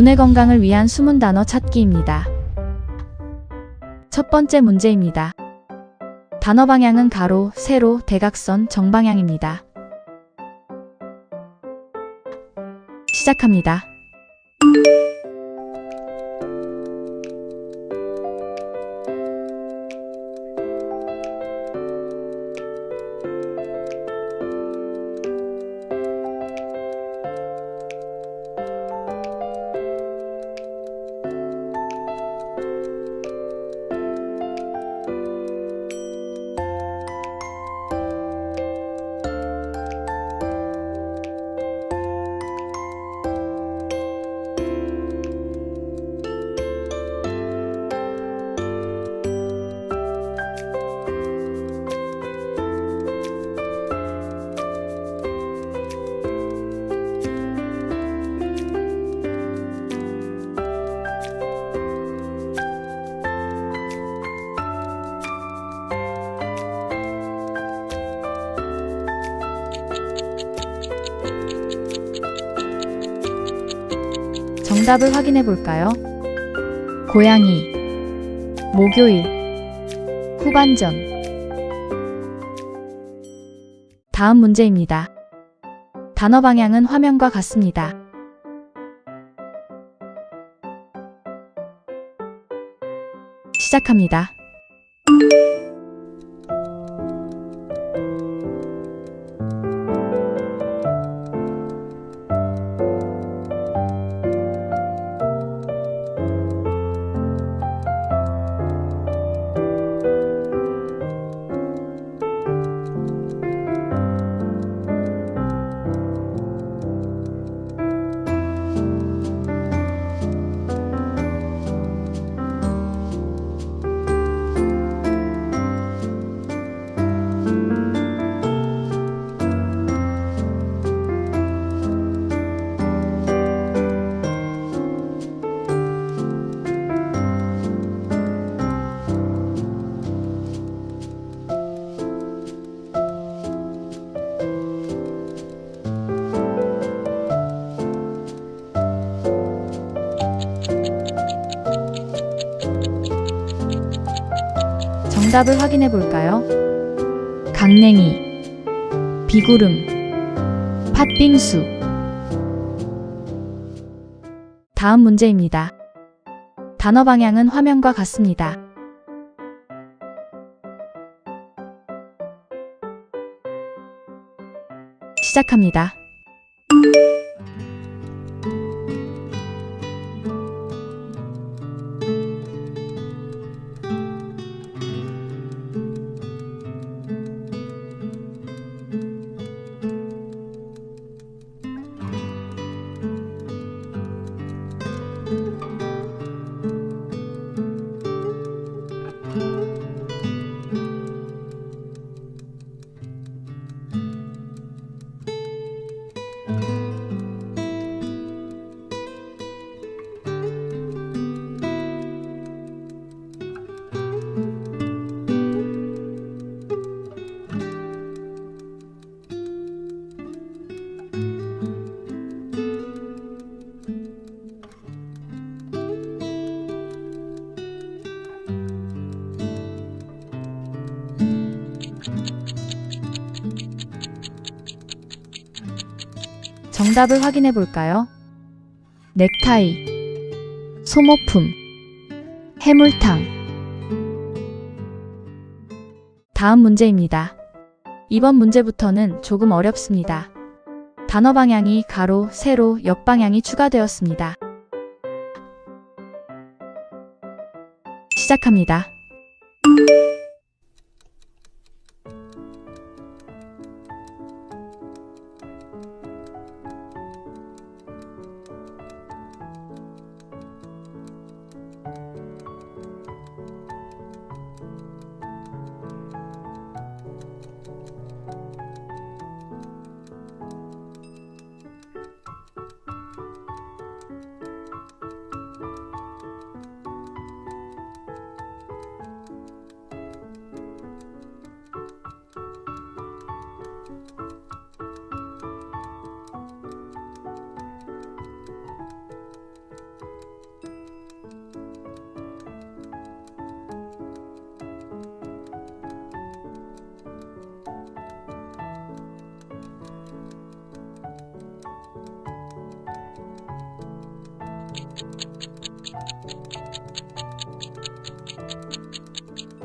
두뇌 건강을 위한 숨은 단어 찾기입니다. 첫 번째 문제입니다. 단어 방향은 가로, 세로, 대각선, 정방향입니다. 시작합니다. 정답을 확인해 볼까요? 고양이, 목요일, 후반전. 다음 문제입니다. 단어 방향은 화면과 같습니다. 시작합니다. 정답을 확인해 볼까요? 강냉이, 비구름, 팥빙수. 다음 문제입니다. 단어 방향은 화면과 같습니다. 시작합니다. 정답을 확인해 볼까요? 넥타이, 소모품, 해물탕. 다음 문제입니다. 이번 문제부터는 조금 어렵습니다. 단어 방향이 가로, 세로, 역방향이 추가되었습니다. 시작합니다.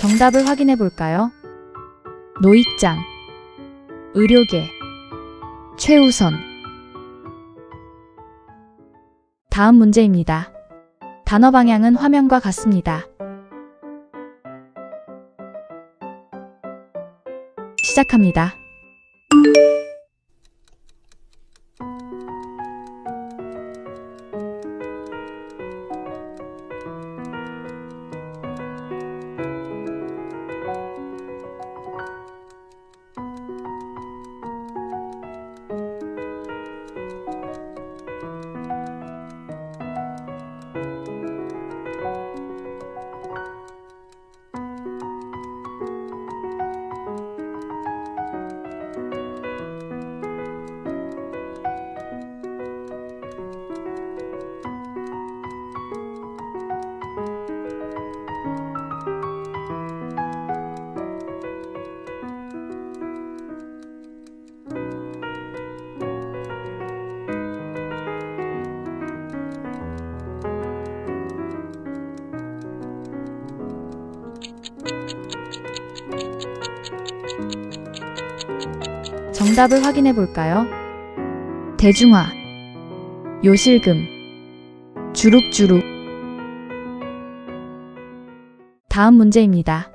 정답을 확인해 볼까요? 노익장, 의료계, 최우선. 다음 문제입니다. 단어 방향은 화면과 같습니다. 시작합니다. 정답을 확인해 볼까요? 대중화, 요실금, 주룩주룩. 다음 문제입니다.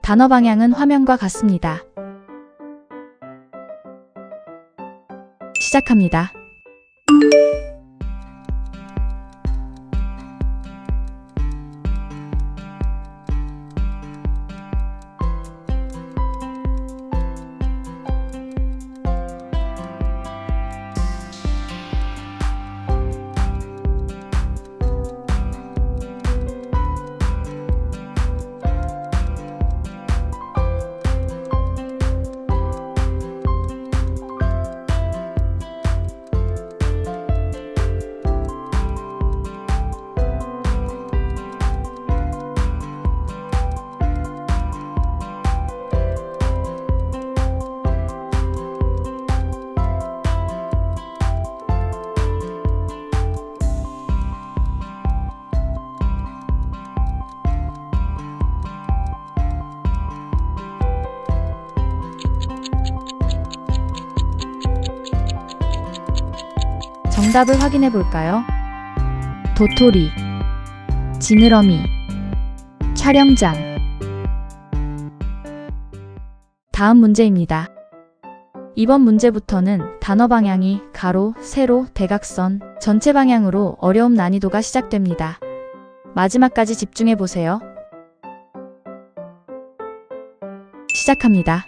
단어 방향은 화면과 같습니다. 시작합니다. 정답을 확인해 볼까요? 도토리, 지느러미, 촬영장. 다음 문제입니다. 이번 문제부터는 단어 방향이 가로, 세로, 대각선, 전체 방향으로 어려움 난이도가 시작됩니다. 마지막까지 집중해 보세요. 시작합니다.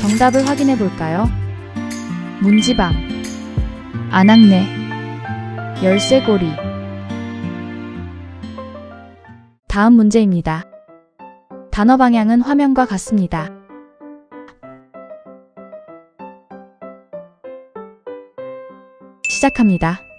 정답을 확인해 볼까요? 문지방, 안악내, 열쇠고리. 다음 문제입니다. 단어 방향은 화면과 같습니다. 시작합니다.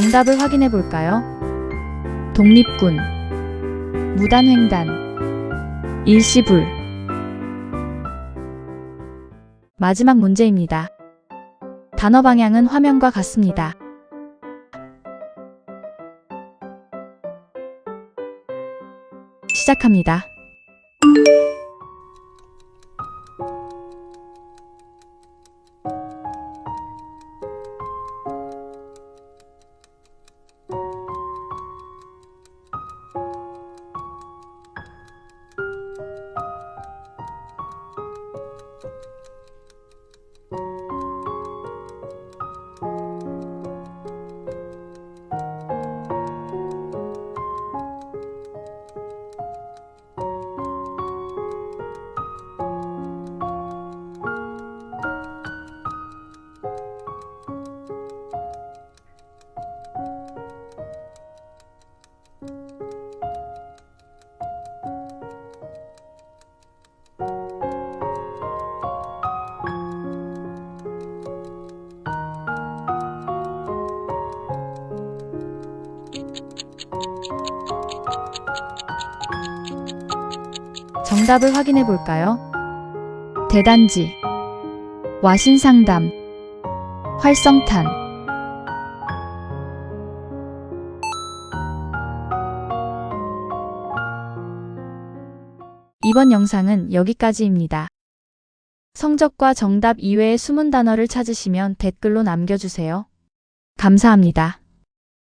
정답을 확인해 볼까요? 독립군, 무단횡단, 일시불. 마지막 문제입니다. 단어 방향은 화면과 같습니다. 시작합니다. 정답을 확인해 볼까요? 대단지, 와신상담, 활성탄. 이번 영상은 여기까지입니다. 성적과 정답 이외의 숨은 단어를 찾으시면 댓글로 남겨주세요. 감사합니다.